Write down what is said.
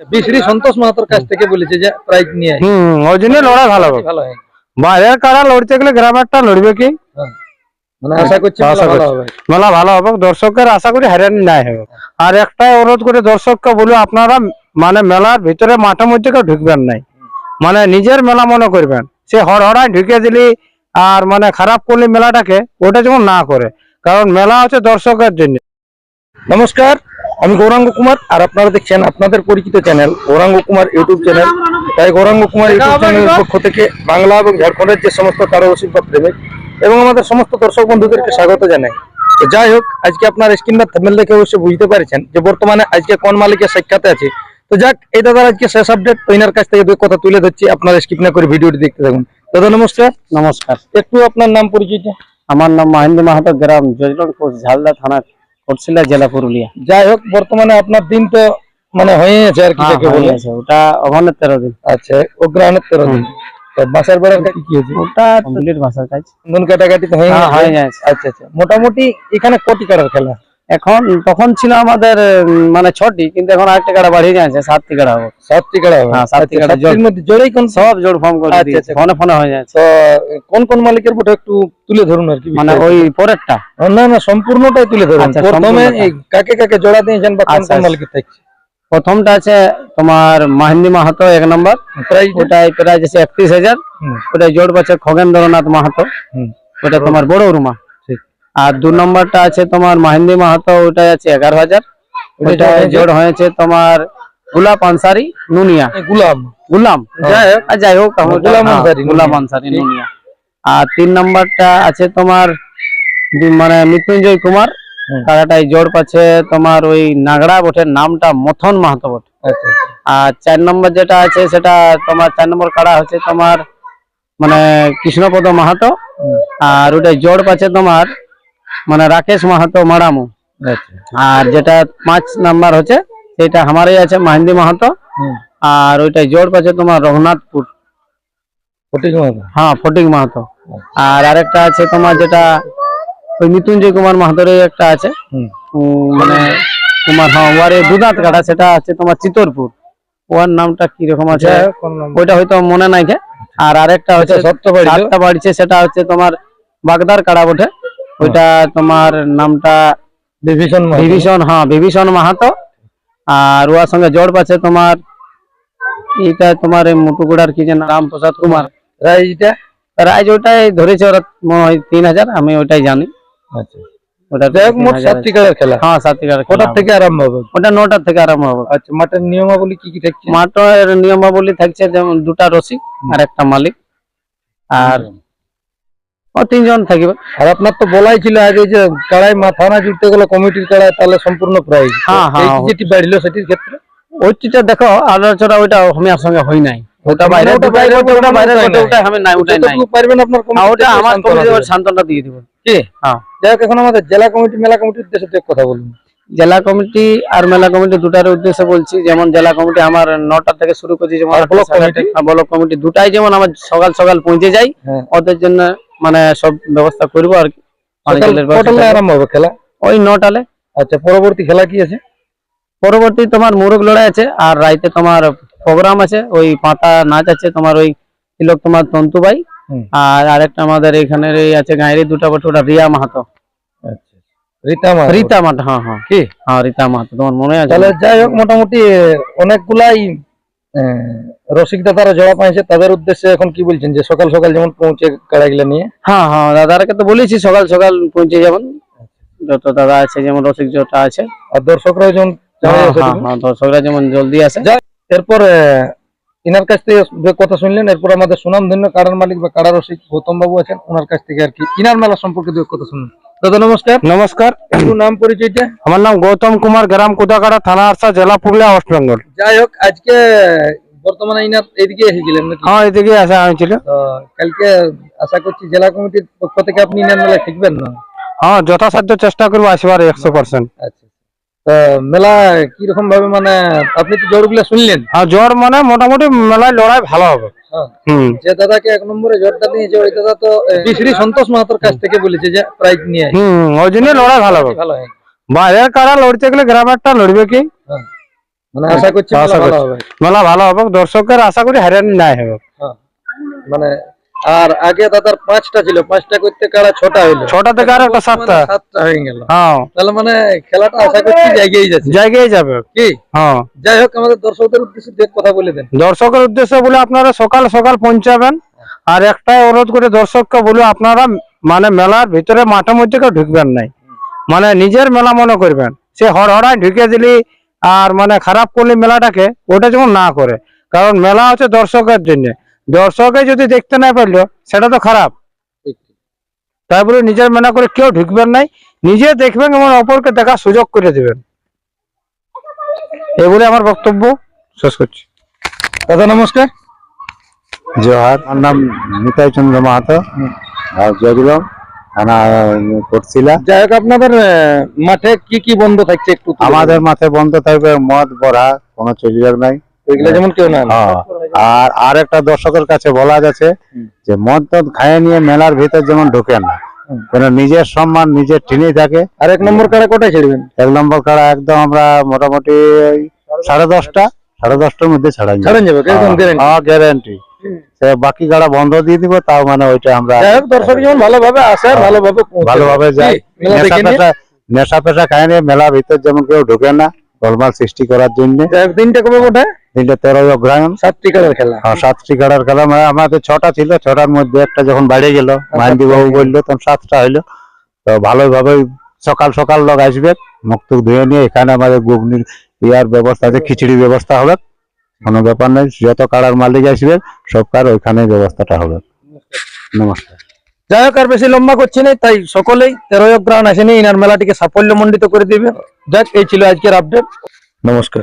বিশ্রী সন্তোষ মাহাতোর কাছ থেকে বলেছে যে প্রাইজ নিয়ে। হুম ওই জন্য লড়াই ভালো হবে। ভালো হয়। বাইরের কারা লড়তে গেলে গ্রামেরটা লড়বে কি? হ্যাঁ। মানে আশা করছি ভালো হবে। মেলা ভালো হবে দর্শকের আশা করি হয়রানি নাই হবে। আর একটাই অনুরোধ করে দর্শককে বলি আপনারা মানে মেলার ভিতরে মাঠের মধ্যে কেউ ঢুকবেন নাই। মানে নিজের মেলা মনে করবেন। সে হড়হড়ায় ঢুকে দিলি আর মানে খারাপ করলি মেলাটাকে ওটা যেমন না করে। কারণ মেলা হচ্ছে দর্শকের জন্য। নমস্কার আমি গৌরাঙ্গ কুমার আর আপনারা দেখছেন আপনাদের পরিচিত channel Gouranga Kumar YouTube channel. তাই গৌরাঙ্গ কুমার ইউটিউব চ্যানেলের পক্ষ থেকে বাংলা এবং ঝাড়খণ্ডের যে সমস্ত কারুশিল্প প্রেমিক এবং আমাদের সমস্ত দর্শক বন্ধুদেরকে স্বাগত জানাই। তো যাই হোক আজকে আপনার স্ক্রিন বা থামেল দেখে অবশ্যই বুঝতে পারছেন যে বর্তমানে আজকে কোন মালিকের সাক্ষাতে আছে। তো যাক এই দাদার আজকে শেষ আপডেট তো এনার কাছ থেকে দুই কথা তুলে ধরছি আপনারা স্কিপ না করে ভিডিওটি দেখতে থাকুন। দাদা নমস্কার। নমস্কার। একটু আপনার নাম পরিচিত। আমার নাম মহেন্দ্র মাহাতো গ্রাম জজলন ঝালদা থানা কোটশিলা জেলা পুরুলিয়া। যাই হোক বর্তমানে আপনার দিন তো মানে হয়ে আছে আর কি যাকে বলে ওটা ওখানে তেরো দিন। আচ্ছা অগ্রহণের তেরো দিন। বাসার বেড়ার কাজ কি হয়েছে? ওটা কমপ্লিট বাসার কাজ। নুন কাটাকাটি তো হয়ে হ্যাঁ, হয়ে। আচ্ছা আচ্ছা। মোটামুটি এখানে কোটি কাটার খেলা? এখন তখন ছিল আমাদের মানে ছটি কিন্তু এখন আরেকটা কাটা বাড়িয়ে যাচ্ছে সাতটি কাটা হবে। সাতটি কাটা হবে? হ্যাঁ, সাতটি আচ্ছা, কাটা মধ্যে জোরেই কোন সব জোর ফর্ম করে আচ্ছা, দিয়েছে আচ্ছা। ফোনে ফোনে হয়ে যাচ্ছে। তো কোন কোন মালিকের বটে একটু তুলে ধরুন আর কি মানে। ওই পরেরটা? না না সম্পূর্ণটাই তুলে ধরুন। আচ্ছা, প্রথমে কাকে কাকে জোড়া দিয়েছেন বা কোন আচ্ছা, কোন আচ্ছা। মালিকের থাকছে প্রথমটা আছে তোমার মাহিন্দি মাহাতো এক নম্বর। প্রাইস ওটাই প্রাইস আছে একত্রিশ হাজার। ওটাই জোর পাচ্ছে খগেন্দ্রনাথ মাহাতো। ওটা তোমার বড় রুমা। আর দু নম্বরটা আছে তোমার মাহিন্দি মাহাতো ওটাই আছে এগারো হাজার? জোর হয়েছে তোমার গুলাব আনসারি নুনিয়া গুলাম গুলাম যাই হোক। গুলাম হ্যাঁ, আনসারী, নুনিয়া। আর তিন নম্বরটা আছে তোমার মানে মৃত্যুঞ্জয় কুমার। তারাটাই জোর পাচ্ছে তোমার ওই নাগড়া বটে নামটা মথন মাহাতো বটে আচ্ছা আচ্ছা আর চার নম্বর যেটা আছে সেটা তোমার চার নম্বর কাড়া হচ্ছে তোমার মানে কৃষ্ণপদ মাহাতো আর ওটাই জোর পাচ্ছে তোমার মানে রাকেশ মাহাতো মারামু। আচ্ছা। আর যেটা পাঁচ নাম্বার হচ্ছে সেটা আমারই আছে মাহিন্দি মাহাতো। আর ওইটাই জোর পাচ্ছে তোমার রঘুনাথপুর। ফটিক মাহাতো। হ্যাঁ ফটিক মাহাতো। আর আরেকটা আছে তোমার যেটা ওই মৃত্যুঞ্জয় কুমার মাহাতোর একটা আছে। মানে তোমার হ্যাঁ ওয়ারে দুদাঁত কাটা সেটা আছে তোমার চিতরপুর। ওর নামটা কি রকম আছে? ওইটা হয়তো মনে নাই। আর আরেকটা হচ্ছে আচ্ছা, তো? সাতটা বাড়িছে সেটা হচ্ছে তোমার বাগদার কাড়া বটে। ওইটা তোমার নামটা বিভীষণ বিভীষণ হ্যাঁ বিভীষণ মাহাতো। আর ওর সঙ্গে জোর পাচ্ছে তোমার এইটা তোমার এই মুটুকুড়ার কি যেন রামপ্রসাদ কুমার। রাইজটা রাইজ ওটাই ধরেছে ওরা মনে হয় তিন হাজার আমি ওটাই জানি। আচ্ছা। ওটা মোট 3000 খেলা। হ্যাঁ সাতটি কাড়া কোটার। থেকে আরম্ভ হবে? ওটা নটার থেকে আরম্ভ হবে। আচ্ছা মাঠের নিয়মাবলী কি কি থাকছে? মাঠের নিয়মাবলী থাকছে যেমন দুটা রসি আর একটা মালিক। আর তিনজন থাকবে। আর আপনার তো বলাই ছিল আগে যে কাড়াই মাথা না জুড়তে গেলে কমিটির কাড়াই তাহলে সম্পূর্ণ প্রাইজ হ্যাঁ, হ্যাঁ, যেটি বাড়লো সেটির ক্ষেত্রে। ওইটা দেখো আলোচনা ওইটা আমার সঙ্গে হয় নাই। ওটা বাইরে ওটা বাইরে ওটা বাইরে ওটা আমি নাই নাই। পারবেন আপনার কমিটি ওটা আমার কমিটি দিয়ে দিব। কি? হ্যাঁ। এখন আমাদের জেলা কমিটি মেলা কমিটির উদ্দেশ্যে তো কথা বলুন। জেলা কমিটি আর মেলা কমিটি দুটার উদ্দেশ্যে বলছি যেমন জেলা কমিটি আমার নটা থেকে শুরু করছি যেমন ব্লক কমিটি? ব্লক কমিটি দুটাই যেমন আমার সকাল সকাল পৌঁছে যাই হ্যাঁ। ওদের জন্য মানে সব ব্যবস্থা করব আর কটালে আরম্ভ হবে খেলা? ওই নটালে আচ্ছা পরবর্তী খেলা কি আছে? পরবর্তী তোমার মুরগ লড়াই আছে আর রাইতে তোমার প্রোগ্রাম আছে ওই পাতা নাচ আছে তোমার ওই তিলক তোমার তন্তুবাই। আর আরেকটা আমাদের এখানে আছে গাঁয়ের দুটা বছর রিয়া মাহাতো। আচ্ছা রীতা মা রীতা মাহাতো হ্যাঁ হ্যাঁ। কি? হ্যাঁ রীতা মাহাতো তোমার মনে আছে? তাহলে যাই হোক মোটামুটি অনেকগুলাই আহ, রসিক দাদারা জড়া পাইছে তাদের উদ্দেশ্যে এখন কি বলছেন? যে সকাল সকাল যেমন পৌঁছে কাড়াগুলা নিয়ে? হ্যাঁ হ্যাঁ দাদারকে তো বলেছি সকাল সকাল পৌঁছে যাবেন যত দাদা আছে যেমন রসিক যটা আছে। আর দর্শকরাও যেমন হ্যাঁ। হ্যাঁ, হ্যাঁ, দর্শকরা যেমন জলদি আসে। এরপর ইনার কাছ থেকে যে কথা শুনলেন এরপর আমাদের সুনাম ধন্য কাড়ার মালিক বা কাড়া রসিক গৌতম বাবু আছেন ওনার কাছ থেকে আর কি। ইনার মেলা সম্পর্কে দু কথা শুনুন। দাদা নমস্কার। নমস্কার। একটু নাম পরিচয়টা আমার নাম গৌতম কুমার গ্রাম কুদাকাড়া থানা আরসা জেলা পুরুলিয়া ওয়েস্ট বেঙ্গল যাই হোক আজকে বর্তমানে ইনার এদিকে এসেছিলেন নাকি? হ্যাঁ এদিকে আসা হয়েছিল। তো কালকে আশা করছি জেলা কমিটির পক্ষ থেকে আপনি ইনার মেলা শিখবেন না? হ্যাঁ যথাসাধ্য চেষ্টা করব আসবার একশো পার্সেন্ট আচ্ছা তো মেলা কীরকম ভাবে মানে আপনি তো জোরগুলো শুনলেন। আর জ্বর মানে মোটামুটি মেলায় লড়াই ভালো হবে। হ্যাঁ হুম যে দাদাকে এক নম্বরে জোরটা নিয়েছে ওই দাদা তো শ্রী সন্তোষ মাহাতোর কাছ থেকে বলেছে যে প্রাইজ নিয়ে হম হুম ওই জন্য লড়াই ভালো। হবে ভালো হয় বাইরের কারা লড়তে গেলে গ্রামেরটা লড়বে কি? হ্যাঁ। মানে আশা করছি মেলা ভালো। হবে। মেলা ভালো হবে। দর্শকের আশা করি হয়রানি নাই হবে। হ্যাঁ। মানে আর আগে দাদার পাঁচটা ছিল। পাঁচটা করতে কারা ছটা হইল? ছটা থেকে আর একটা সাতটা। সাতটা হয়ে গেল। হ্যাঁ। তাহলে মানে খেলাটা আশা করছি জায়গায় যাচ্ছে। জায়গায় যাবে। কি? হ্যাঁ। যাই হোক আমাদের দর্শকদের উদ্দেশ্যে দু কথা বলে দেন। দর্শকের উদ্দেশ্যে বলে আপনারা সকাল সকাল পৌঁছাবেন। আর একটাই অনুরোধ করে দর্শককে বলে আপনারা মানে মেলার ভিতরে মাঠের মধ্যে কেউ ঢুকবেন নাই। মানে নিজের মেলা মনে করবেন। সে হড়হড়ায় ঢুকে দিলি আর মানে খারাপ করলি মেলাটাকে ওটা যেমন না করে। কারণ মেলা হচ্ছে দর্শকের জন্য। দর্শকে যদি দেখতে না পারল সেটা তো খারাপ। বলে নিজের মেলা করে কেউ ঢুকবেন নাই নিজে দেখবেন এবং অপরকে দেখার সুযোগ করে দেবেন। এই বলে আমার বক্তব্য শেষ করছি। দাদা নমস্কার। জোহার। আমার নাম নিতাই চন্দ্র মাহাতো। আর জয়গুলাম থানা করছিলা যাই হোক আপনাদের মাঠে কি কি বন্ধ থাকছে একটু আমাদের মাথায় বন্ধ থাকবে মদ বড়া কোনো চলিযোগ নাই। এগুলো যেমন কেউ না। হ্যাঁ, আর আর একটা দর্শকের কাছে বলা যাচ্ছে যে মদ টদ খাইয়ে নিয়ে মেলার ভিতর যেমন ঢোকে না। নিজের সম্মান নিজের টিনেই থাকে। আর এক নম্বর কোটায় ছেড়বেন এক নম্বর কাড়া একদম আমরা মোটামুটি সাড়ে দশটা সাড়ে দশটার মধ্যে যাবে। হ্যাঁ গ্যারান্টি বাকি গাড়া বন্ধ দিয়ে দিব তাও মানে ওইটা আমরা দর্শক যেমন ভালোভাবে আসে ভালোভাবে পৌঁছে ভালোভাবে দেয়। যায় নেশা পেশা নেশা পেশা খায় নিয়ে মেলার ভিতর যেমন কেউ ঢুকে না। গোলমাল সৃষ্টি করার জন্য। কবে ওঠে অগ্রায়ণ। সাতটি খেলা। আর সাতটি খেলা। মানে আমাদের ছটা ছিল ছটার মধ্যে একটা যখন বাইরে গেল মাইন্দি বাবু বলল তখন সাতটা হইল। তো ভালোভাবে সকাল সকাল লোক আসবে মুখ টুক ধুয়ে নিয়ে এখানে আমাদের ইয়ার ব্যবস্থা আছে খিচুড়ি ব্যবস্থা হবে। কোনো ব্যাপার নেই যত কাড়ার মালিক আসবে সব কার ওইখানে ব্যবস্থাটা হবে। নমস্কার। যাই হোক আর বেশি লম্বা করছি না তাই সকলেই তেরোই অগ্রহণ আসেনি ইনার মেলাটিকে সাফল্য মণ্ডিত করে দিবে। যাক এই ছিল আজকের আপডেট নমস্কার।